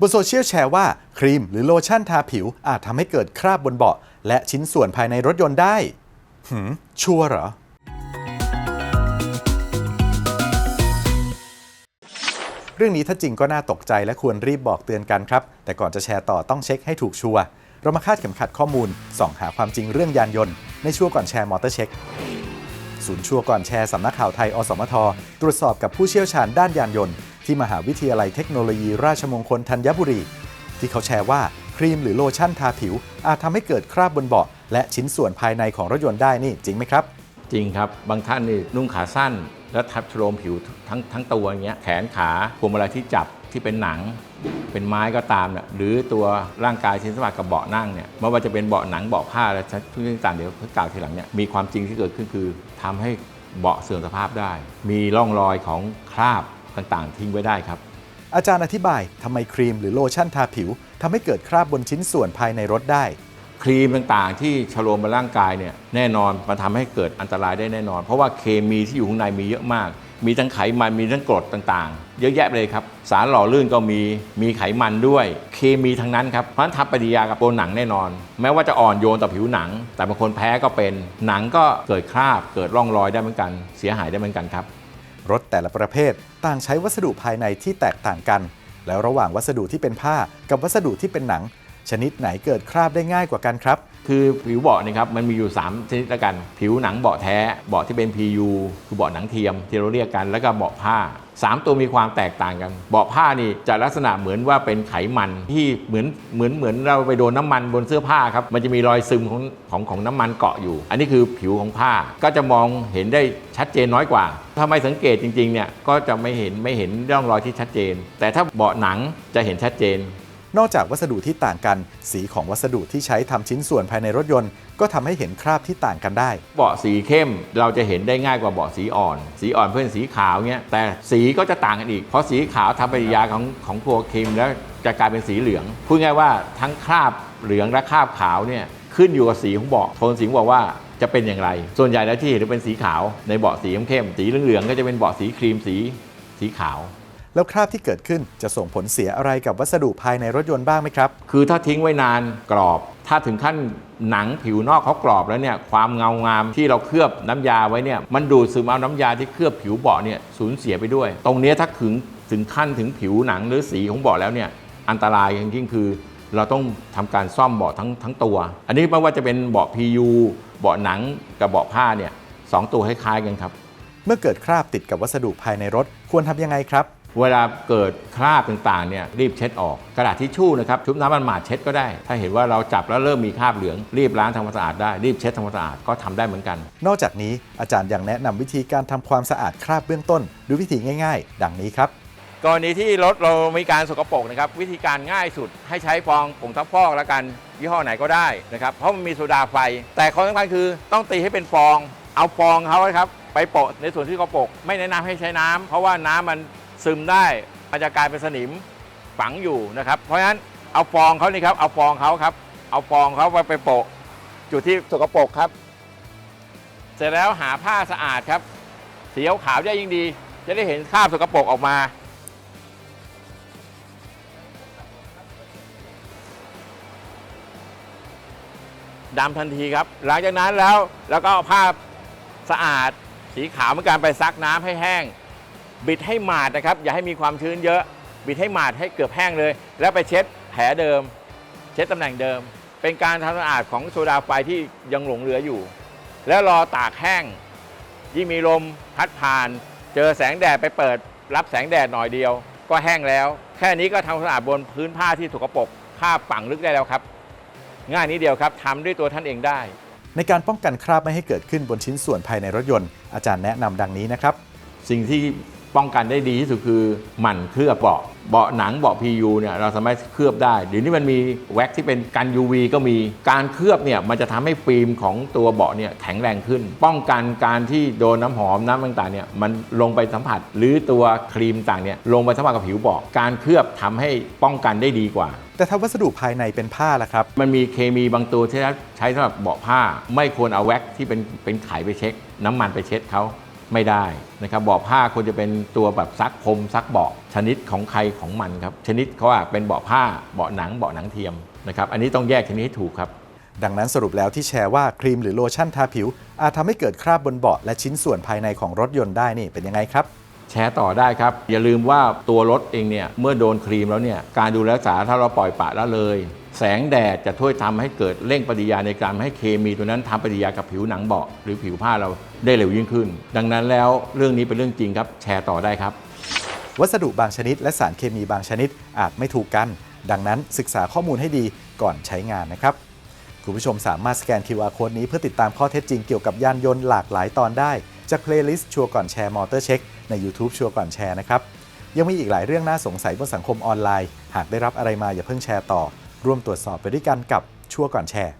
บนโซเชียลแชร์ว่าครีมหรือโลชั่นทาผิวอาจทำให้เกิดคราบบนเบาะ และชิ้นส่วนภายในรถยนต์ได้ หืม ชัวร์เหรอเรื่องนี้ถ้าจริงก็น่าตกใจและควรรีบบอกเตือนกันครับ แต่ก่อนจะแชร์ต่อต้องเช็คให้ถูกชัวร์เรามาคาดเข็มขัดข้อมูลส่องหาความจริงเรื่องยานยนต์ ในชัวร์ก่อนแชร์มอเตอร์เช็คศูนย์ชัวร์ก่อนแชร์สำนักข่าวไทยอสมท ตรวจสอบกับผู้เชี่ยวชาญด้านยานยนต์ ที่มหาวิทยาลัยเทคโนโลยีราชมงคลธัญบุรี ที่เขาแชร์ว่าครีมหรือโลชั่นทาผิว อาจทำให้เกิดคราบบนเบาะและชิ้นส่วนภายในของรถยนต์ได้นี่จริงไหมครับ จริงครับ บางท่านนี่นุ่งขาสั้น แล้วทับโชมผิวทั้งทั้งตัวอย่างเงี้ยแขนขาพวงมาลัยที่จับที่เป็นหนัง เป็นไม้ก็ตามเนี่ยหรือตัวร่างกายชิ้นสมบัติกับเบาะนั่งเนี่ยไม่ว่าจะเป็นเบาะหนังเบาะผ้าและทุกอย่างต่างเดี๋ยวเพื่อกล่าวทีหลังเนี่ยมีความจริงที่เกิดขึ้นคือทำให้เบาะเสื่อมสภาพได้ มีร่องรอยของคราบ ต่างๆ ทิ้งไว้ได้ครับ อาจารย์อธิบายทำไมครีมหรือโลชั่นทาผิวทำให้เกิดคราบบนชิ้นส่วนภายในรถได้ ครีมต่างๆ ที่ชโลมบนร่างกายเนี่ยแน่นอนมันทำให้เกิดอันตรายได้แน่นอน เพราะว่าเคมีที่อยู่ข้างในมีเยอะมาก มีทั้งไขมันมีทั้งกรดต่างๆ เยอะแยะเลยครับ สารหล่อลื่นก็มีมีไขมันด้วย เคมีทั้งนั้นครับเพราะฉะนั้นทำปฏิกิริยากับตัวหนังแน่นอน แม้ว่าจะอ่อนโยนต่อผิวหนัง แต่บางคนแพ้ก็เป็นหนังก็เกิดคราบเกิดร่องรอยได้เหมือนกัน เสียหายได้เหมือนกันครับ รถแต่ละประเภทต่างใช้วัสดุภายในที่แตกต่างกัน แล้วระหว่างวัสดุที่เป็นผ้ากับวัสดุที่เป็นหนัง ชนิดไหนเกิดคราบได้ง่ายกว่ากันครับ คือผิวเบาะเนะครับมันมีอยู่ 3 ชนิดละกัน ผิวหนังเบาะแท้เบาะที่เป็น PU คือเบาะหนังเทียมที่เราเรียกกันแล้วก็เบาะผ้า 3 ตัวมีความแตกต่างกัน เบาะผ้านี่จะลักษณะเหมือนว่าเป็นไขมันที่เหมือนเหมือนเหมือนเราไปโดนน้ำมันบนเสื้อผ้าครับมันจะมีรอยซึมของของของน้ำมันเกาะอยู่ อันนี้คือผิวของผ้าก็จะมองเห็นได้ชัดเจนน้อยกว่า ถ้าไม่สังเกตจริงๆเนี่ยก็จะไม่เห็นไม่เห็นร่องรอยที่ชัดเจน แต่ถ้าเบาะหนังจะเห็นชัดเจน นอกจากวัสดุที่ต่างกัน สีของวัสดุที่ใช้ทำชิ้นส่วนภายในรถยนต์ ก็ทำให้เห็นคราบที่ต่างกันได้ เบาะสีเข้มเราจะเห็นได้ง่ายกว่าเบาะสีอ่อน สีอ่อนเพื่อนสีขาวเงี้ยแต่สีก็จะต่างกันอีก เพราะสีขาวทำปฏิกิริยาของของตัวครีมแล้วจะกลายเป็นสีเหลืองพูดง่ายว่าทั้งคราบเหลืองและคราบขาวเนี่ยขึ้นอยู่กับสีของเบาะโทนสีบอกว่าจะเป็นอย่างไร ส่วนใหญ่แล้วที่เห็นจะเป็นสีขาวในเบาะสีเข้มๆสีเหลืองๆก็จะเป็นเบาะสีครีมสีสีขาว แล้วคราบที่เกิดขึ้นจะส่งผลเสียอะไรกับวัสดุภายในรถยนต์บ้างไหมครับ คือถ้าทิ้งไว้นานกรอบ ถ้าถึงขั้นหนังผิวนอกเขากรอบแล้วเนี่ยความเงางามที่เราเคลือบน้ำยาไว้เนี่ยมันดูดซึมเอาน้ำยาที่เคลือบผิวเบาะเนี่ยสูญเสียไปด้วย ตรงเนี้ยถ้าถึงถึงขั้นถึงผิวหนังหรือสีของเบาะแล้วเนี่ยอันตรายอย่างยิ่งคือ เราต้องทำการซ่อมเบาะทั้งทั้งตัว อันนี้ไม่ว่าจะเป็นเบาะ PU เบาะหนังกับเบาะผ้าเนี่ยสองตัวคล้ายๆกันครับ เมื่อเกิดคราบติดกับวัสดุภายในรถควรทำยังไงครับ เวลาเกิดคราบต่างๆเนี่ยรีบเช็ดออกกระดาษทิชชู่นะครับชุบน้ำมันหมาดเช็ดก็ได้ ถ้าเห็นว่าเราจับแล้วเริ่มมีคราบเหลือง รีบล้างทำความสะอาดได้รีบเช็ดทำความสะอาดก็ทำได้เหมือนกัน นอกจากนี้อาจารย์ยังแนะนำวิธีการทำความสะอาดคราบเบื้องต้นด้วยวิธีง่าย ๆ ดังนี้ครับกรณีที่รถเรามีการสกปรกนะครับวิธีการง่ายสุดให้ใช้ฟองผงซักฟอกแล้วกันยี่ห้อไหนก็ได้นะครับเพราะมันมีโซดาไฟ แต่ข้อสำคัญคือต้องตีให้เป็นฟอง เอาฟองเขาครับไปโปะในส่วนที่สกปรกไม่แนะนำให้ใช้น้ำเพราะว่าน้ำมัน ซึมได้มันจะกลายเป็นสนิมฝังอยู่นะครับ เพราะฉะนั้นเอาฟองเขานี่ครับเอาฟองเขาครับ เอาฟองเขาไปไปโปะ จุดที่สกปรกครับ เสร็จแล้วหาผ้าสะอาดครับสีขาวๆจะยิ่งดี จะได้เห็นคราบสกปรกออกมา ดำทันทีครับ หลังจากนั้นแล้วแล้วก็เอาผ้าสะอาดสีขาวเหมือนกันไปซักน้ำให้แห้ง บิดให้หมาดนะครับ อย่าให้มีความชื้นเยอะ บิดให้หมาดให้เกือบแห้งเลย แล้วไปเช็ดแผลเดิม เช็ดตำแหน่งเดิม เป็นการทำความสะอาดของโซดาไฟที่ยังหลงเหลืออยู่ แล้วรอตากแห้ง ยิ่งมีลมพัดผ่าน เจอแสงแดดไปเปิด รับแสงแดดหน่อยเดียว ก็แห้งแล้ว แค่นี้ก็ทำความสะอาดบนพื้นผ้าที่สกประปกผ้าฝังลึกได้แล้วครับ ง่ายนิดเดียวครับทำด้วยตัวท่านเองได้ ในการป้องกันคราบไม่ให้เกิดขึ้นบนชิ้นส่วนภายในรถยนต์อาจารย์แนะนำดังนี้นะครับ สิ่งที่ ป้องกันได้ดีที่สุดคือหมั่นเคลือบเบาะเบาะหนังเบาะ PU เนี่ยเราสามารถเคลือบได้เดี๋ยวนี้มันมีแว็กที่เป็นกัน UV ก็มีการเคลือบเนี่ยมันจะทำให้ฟิล์มของตัวเบาะเนี่ยแข็งแรงขึ้น ป้องกันการที่โดนน้ำหอมน้ำต่างๆเนี่ยมันลงไปสัมผัส หรือตัวครีมต่างเนี่ยลงไปสัมผัสกับผิวเบาะการเคลือบทำให้ป้องกันได้ดีกว่าแต่ถ้าวัสดุภายในเป็นผ้าล่ะครับ มันมีเคมีบางตัวที่ใช้สำหรับเบาะผ้า ไม่ควรเอาแว็กที่เป็นเป็นไขไปเช็ค น้ำมันไปเช็ดเขา ไม่ได้นะครับเบาะผ้าควรจะเป็นตัวแบบซักพรมซักเบาะชนิดของใครของมันครับชนิดเขาว่าเป็นเบาะผ้าเบาะหนังเบาะหนังเทียมนะครับอันนี้ต้องแยกชนิดให้ถูกครับ ดังนั้นสรุปแล้วที่แชร์ว่าครีมหรือโลชั่นทาผิว อาจทำให้เกิดคราบบนเบาะและชิ้นส่วนภายในของรถยนต์ได้นี่เป็นยังไงครับ แชร์ต่อได้ครับ อย่าลืมว่าตัวรถเองเนี่ยเมื่อโดนครีมแล้วเนี่ยการดูแลรักษาถ้าเราปล่อยปละละเลย แสงแดดจะช่วยทำให้เกิดเร่งปฏิกิริยาในการให้เคมีตัวนั้นทำปฏิกิริยากับผิวหนังเบาะหรือผิวผ้าเราได้เร็วยิ่งขึ้น ดังนั้นแล้วเรื่องนี้เป็นเรื่องจริงครับแชร์ต่อได้ครับ วัสดุบางชนิด และสารเคมีบางชนิดอาจไม่ถูกกัน ดังนั้นศึกษาข้อมูลให้ดีก่อนใช้งานนะครับคุณผู้ชมสามารถสแกน QR Code นี้เพื่อติดตามข้อเท็จจริงเกี่ยวกับยานยนต์หลากหลายตอนได้ จากเพลย์ลิสต์ชัวร์ก่อนแชร์มอเตอร์เช็คใน YouTube ชัวร์ก่อนแชร์นะครับยังมีอีกหลายเรื่องน่าสงสัยบนสังคมออนไลน์ หากได้รับอะไรมาอย่าเพิ่งแชร์ต่อ ร่วมตรวจสอบไปด้วยกันกับชัวร์ก่อนแชร์